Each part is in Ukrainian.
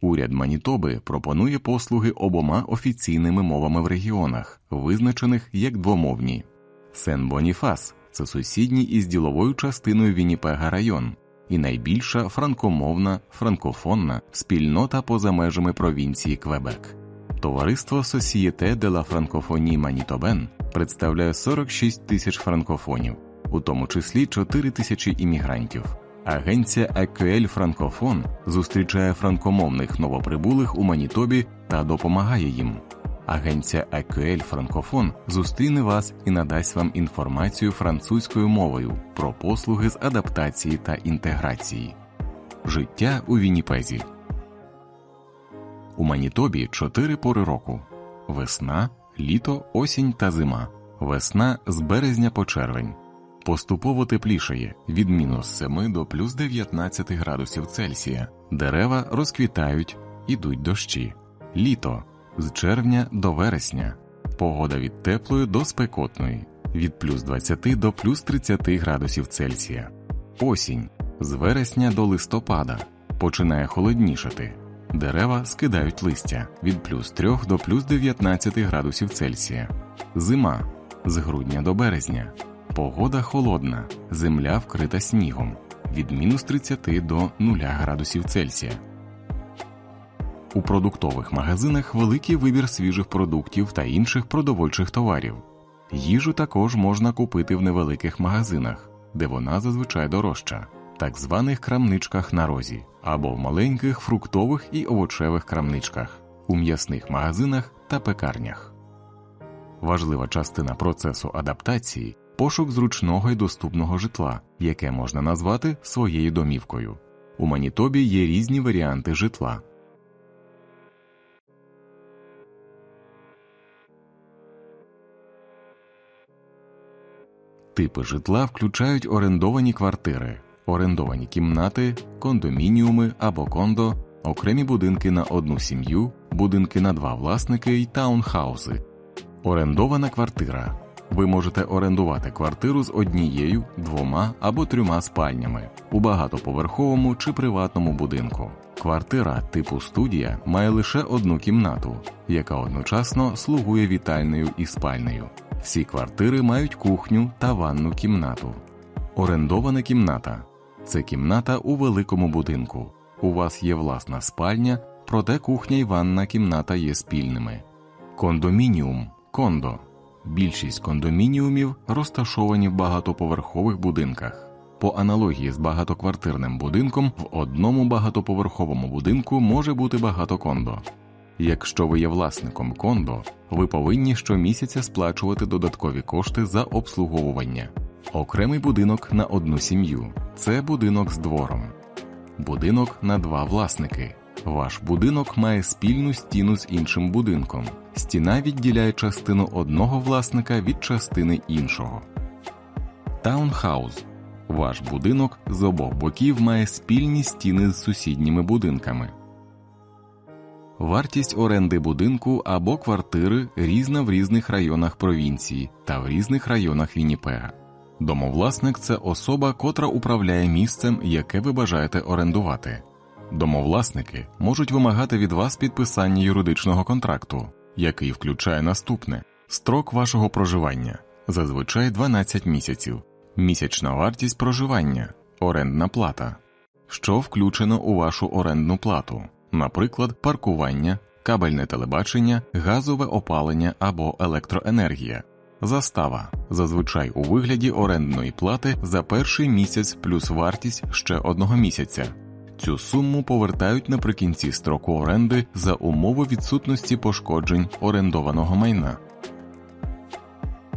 Уряд Манітоби пропонує послуги обома офіційними мовами в регіонах, визначених як двомовні. Сен Боніфас це сусідній із діловою частиною Вінніпега район і найбільша франкомовна франкофонна спільнота поза межами провінції Квебек. Товариство Сосієте де ла Франкофонії Манітобен представляє 46 тисяч франкофонів, у тому числі 4 тисячі іммігрантів. Агенція Екюель Франкофон зустрічає франкомовних новоприбулих у Манітобі та допомагає їм. Агенція Екюель Франкофон зустріне вас і надасть вам інформацію французькою мовою про послуги з адаптації та інтеграції. Життя у Вінніпезі у Манітобі чотири пори року: весна, літо, осінь та зима. Весна з березня по червень. Поступово теплішає від мінус 7 до плюс 19 градусів Цельсія. Дерева розквітають, ідуть дощі. Літо з червня до вересня. Погода від теплої до спекотної, від плюс 20 до плюс 30 градусів Цельсія. Осінь з вересня до листопада починає холоднішати. Дерева скидають листя від плюс 3 до плюс 19 градусів Цельсія. Зима з грудня до березня. Погода холодна, земля вкрита снігом від мінус 30 до 0 градусів Цельсія. У продуктових магазинах великий вибір свіжих продуктів та інших продовольчих товарів. Їжу також можна купити в невеликих магазинах, де вона зазвичай дорожча, так званих крамничках на розі, або в маленьких фруктових і овочевих крамничках, у м'ясних магазинах та пекарнях. Важлива частина процесу адаптації пошук зручного і доступного житла, яке можна назвати своєю домівкою. У Манітобі є різні варіанти житла. Типи житла включають орендовані квартири, орендовані кімнати, кондомініуми або кондо, окремі будинки на одну сім'ю, будинки на два власники і таунхауси. Орендована квартира. Ви можете орендувати квартиру з однією, двома або трьома спальнями у багатоповерховому чи приватному будинку. Квартира типу студія має лише одну кімнату, яка одночасно слугує вітальною і спальнею. Всі квартири мають кухню та ванну кімнату. Орендована кімната це кімната у великому будинку. У вас є власна спальня, проте кухня і ванна кімната є спільними. Кондомініум кондо. Більшість кондомініумів розташовані в багатоповерхових будинках. По аналогії з багатоквартирним будинком в одному багатоповерховому будинку може бути багато кондо. Якщо ви є власником кондо, ви повинні щомісяця сплачувати додаткові кошти за обслуговування. Окремий будинок на одну сім'ю це будинок з двором, будинок на два власники. Ваш будинок має спільну стіну з іншим будинком. Стіна відділяє частину одного власника від частини іншого. Таунхаус ваш будинок з обох боків має спільні стіни з сусідніми будинками. Вартість оренди будинку або квартири різна в різних районах провінції та в різних районах Вінніпега. Домовласник це особа, котра управляє місцем, яке ви бажаєте орендувати. Домовласники можуть вимагати від вас підписання юридичного контракту, який включає наступне строк вашого проживання зазвичай 12 місяців, місячна вартість проживання, орендна плата, що включено у вашу орендну плату, наприклад, паркування, кабельне телебачення, газове опалення або електроенергія. Застава зазвичай у вигляді орендної плати за перший місяць плюс вартість ще одного місяця. Цю суму повертають наприкінці строку оренди за умови відсутності пошкоджень орендованого майна.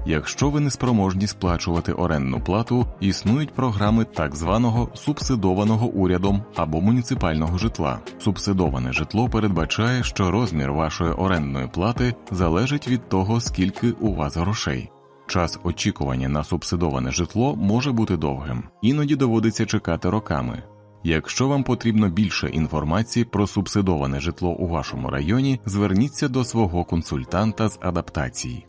Якщо ви не спроможні сплачувати орендну плату, існують програми так званого субсидованого урядом або муніципального житла. Субсидоване житло передбачає, що розмір вашої орендної плати залежить від того, скільки у вас грошей. Час очікування на субсидоване житло може бути довгим, іноді доводиться чекати роками. Якщо вам потрібно більше інформації про субсидоване житло у вашому районі, зверніться до свого консультанта з адаптації.